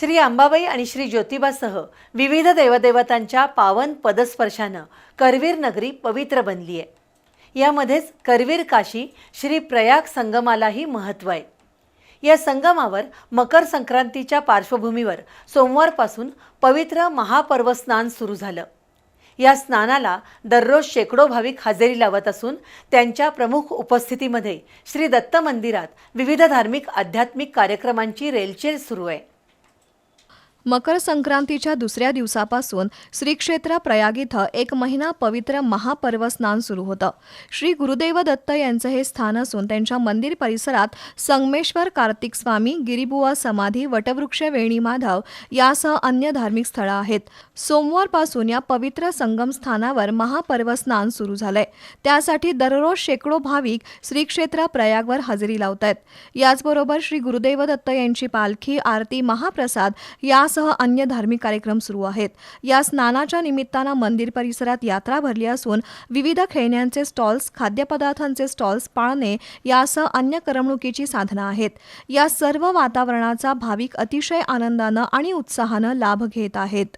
श्री अंबाबाई आणि श्री ज्योतिबासह विविध देवदेवतांच्या पावन पदस्पर्शानं करवीर नगरी पवित्र बनली आहे. यामध्येच करवीर काशी श्री प्रयाग संगमालाही महत्त्व आहे. या संगमावर मकर संक्रांतीच्या पार्श्वभूमीवर सोमवारपासून पवित्र महापर्व स्नान सुरू झालं. या स्नानाला दररोज शेकडो भाविक हजेरी लावत असून त्यांच्या प्रमुख उपस्थितीमध्ये श्री दत्त मंदिरात विविध धार्मिक आध्यात्मिक कार्यक्रमांची रेलचेल सुरू आहे. मकर संक्रांतीच्या दुसऱ्या दिवसापासून श्री क्षेत्र प्रयाग इथं एक महिना पवित्र महापर्व स्नान सुरू होतं. श्री गुरुदेव दत्त यांचं हे स्थान असून त्यांच्या मंदिर परिसरात संगमेश्वर कार्तिक स्वामी गिरिबुवा समाधी वटवृक्ष वेणी माधव यासह अन्य धार्मिक स्थळं आहेत. सोमवारपासून या पवित्र संगम स्थानावर महापर्व स्नान सुरू झालंय. त्यासाठी दररोज शेकडो भाविक श्री क्षेत्र प्रयागवर हजेरी लावत आहेत याचबरोबर श्री गुरुदेव दत्त यांची पालखी आरती महाप्रसाद यासह अन्य धार्मिक कार्यक्रम सुरू आहेत. या स्नानाच्या निमित्तानं मंदिर परिसरात यात्रा भरली असून विविध खेळण्यांचे स्टॉल्स खाद्यपदार्थांचे स्टॉल्स पाळणे यासह अन्य करमणुकीची साधनं आहेत. या सर्व वातावरणाचा भाविक अतिशय आनंदानं आणि उत्साहानं लाभ घेत आहेत.